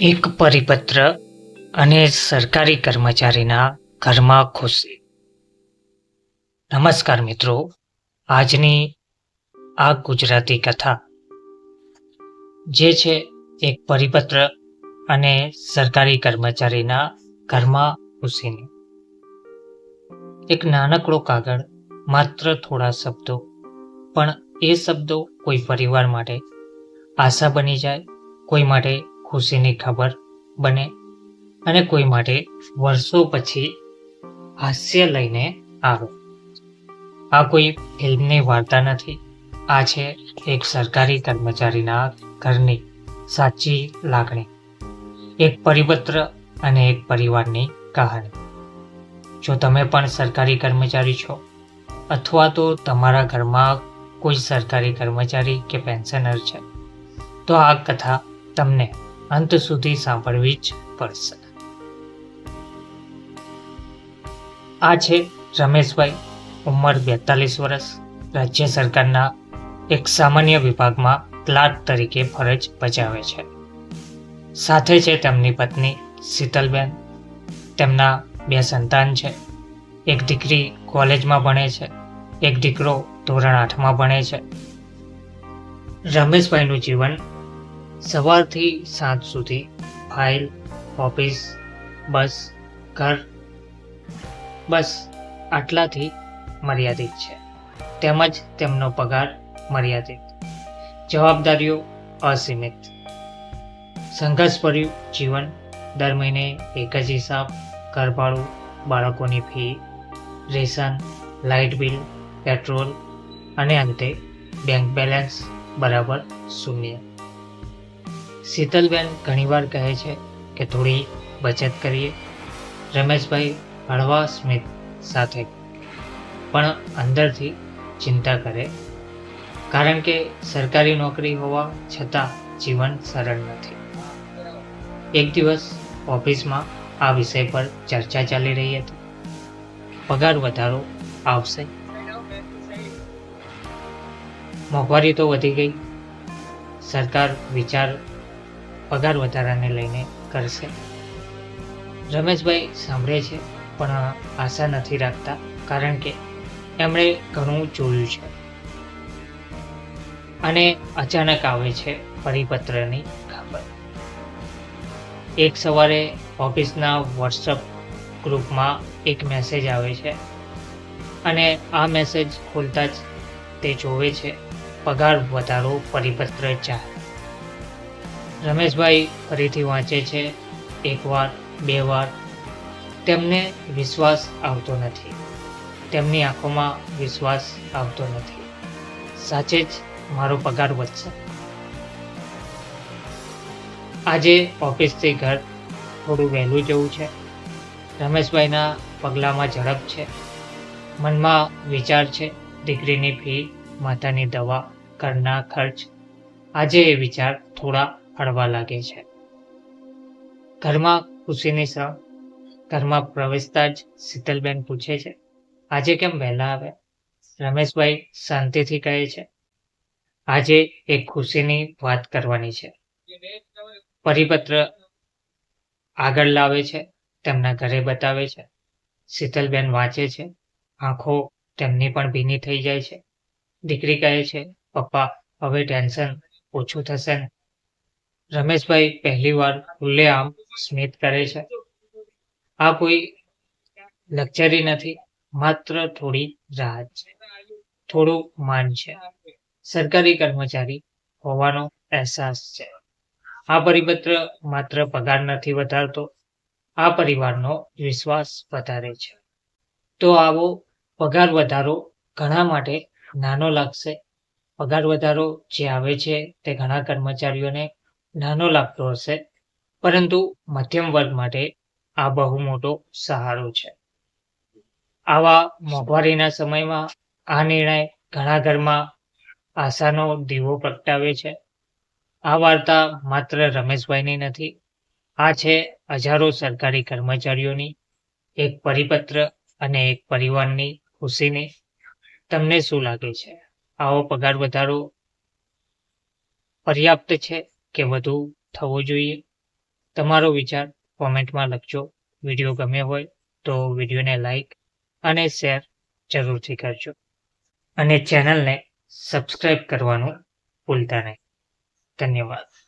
એક પરિપત્ર અને સરકારી કર્મચારીના ઘરમાં ખુશી નમસ્કાર મિત્રો, આજની આ ગુજરાતી કથા. જે છે એક પરિપત્ર અને સરકારી કર્મચારીના ઘરમાં ખુશીની એક નાનકડો કાગળ માત્ર થોડા શબ્દો, પણ એ શબ્દો કોઈ પરિવાર માટે આશા બની જાય, કોઈ માટે ખુશીની ખબર બને અને કોઈ માટે વર્ષો પછી હાસ્ય લઈને આવે. આ કોઈ ફિલ્મની વાર્તા નથી. આ છે એક સરકારી કર્મચારીના ઘરની સાચી લાગણી, એક પરિપત્ર અને એક પરિવારની કહાની. જો તમે પણ સરકારી કર્મચારી છો અથવા તો તમારા ઘરમાં કોઈ સરકારી કર્મચારી કે પેન્શનર છે, તો આ કથા તમને અંત સુધી સાંભળવી જ પડશે. આ છે રમેશભાઈ, ઉંમર બેતાલીસ વર્ષ. રાજ્ય સરકારના એક સામાન્ય વિભાગમાં ક્લાર્ક તરીકે ફરજ બજાવે છે. સાથે છે તેમની પત્ની શીતલબેન. તેમના બે સંતાન છે. એક દીકરી કોલેજમાં ભણે છે. એક દીકરો ધોરણ આઠમાં ભણે છે. રમેશભાઈનું જીવન સવારથી સાંજ સુધી ફાઇલ, ઓફિસ, બસ, ઘર, બસ આટલાથી મર્યાદિત છે. તેમજ તેમનો પગાર મર્યાદિત. જવાબદારીઓ અસીમિત. સંઘર્ષભર્યું જીવન દર મહિને એક જ હિસાબ, ઘરભાડું, બાળકોની fee, ration, light bill, petrol અને અંતે બેંક બેલેન્સ બરાબર શૂન્ય. શીતલબેન ઘણીવાર કહે છે કે થોડી બચત કરીએ. રમેશભાઈ હળવા સ્મિત સાથે, પણ અંદરથી ચિંતા કરે. કારણ કે સરકારી નોકરી હોવા છતાં જીવન સરળ નથી. એક દિવસ ઓફિસમાં આ વિષય પર ચર્ચા ચાલી રહી હતી. પગાર વધારો આવશે. મોંઘવારી તો વધી ગઈ. સરકાર વિચાર પગાર વધારાને લઈને કરશે. રમેશભાઈ સાંભળે છે, પણ આશા નથી રાખતા, કારણ કે એમણે ઘણું જોયું છે. અને અચાનક આવે છે પરિપત્રની ખબર. એક સવારે ઓફિસના વોટ્સઅપ ગ્રુપમાં એક મેસેજ આવે છે અને આ મેસેજ ખોલતા જ તે જોવે છે, પગાર વધારો પરિપત્ર જાહેર રમેશભાઈ ફરીથી વાંચે છે, એકવાર બે વાર તેમને વિશ્વાસ આવતો નથી. તેમની આંખોમાં વિશ્વાસ આવતો નથી. સાચે જ મારો પગાર વધશે. આજે ઓફિસથી ઘર થોડું વહેલું જવું છે. રમેશભાઈના પગલામાં ઝડપ છે. મનમાં વિચાર છે, દીકરીની ફી, માતાની દવા, ઘરના ખર્ચ. આજે એ વિચાર થોડા હળવા લાગે છે. ઘરમાં ખુશીની સ, ઘરમાં પ્રવેશતા જ શીતલબેન પૂછે છે, આજે કેમ વહેલા આવે રમેશભાઈ શાંતિથી કહે છે, આજે એક ખુશીની વાત કરવાની છે. પરિપત્ર આગળ લાવે છે, તેમના ઘરે બતાવે છે. શીતલબેન વાંચે છે, આંખો તેમની પણ ભીની થઈ જાય છે. દીકરી કહે છે, પપ્પા, હવે ટેન્શન ઓછું થશે ને. રમેશભાઈ પહેલી વાર ખુલ્લેઆમ સ્મિત કરે છે. આ કોઈ લક્ઝરી નથી, માત્ર થોડી રાહત છે. થોડું માન છે. સરકારી કર્મચારી હોવાનો અહેસાસ છે. આ પરિપત્ર માત્ર પગાર નથી વધારતો, આ પરિવારનો વિશ્વાસ વધારે છે. તો આવો પગાર વધારો ઘણા માટે નાનો લાગશે. પગાર વધારો જે આવે છે તે ઘણા કર્મચારીઓને નાનો લાગતો હશે, પરંતુ મધ્યમ વર્ગ માટે આ બહુ મોટો સહારો છે. આવા મોંઘવારીના સમયમાં આ નિર્ણય ઘણા ઘરમાં આશાનો દીવો પ્રગટાવે છે. આ વાર્તા માત્ર રમેશભાઈની નથી, આ છે હજારો સરકારી કર્મચારીઓની, એક પરિપત્ર અને એક પરિવારની ખુશીની તમને શું લાગે છે? આવો પગાર વધારો પર્યાપ્ત છે? કે વધુ થવો જોઈએ? તમારો વિચાર કોમેન્ટમાં લખજો. વીડિયો ગમ્યો હોય તો વિડીયોને લાઈક અને શેર જરૂરથી કરજો. અને ચેનલને સબસ્ક્રાઈબ કરવાનું ભૂલતા નહીં. ધન્યવાદ.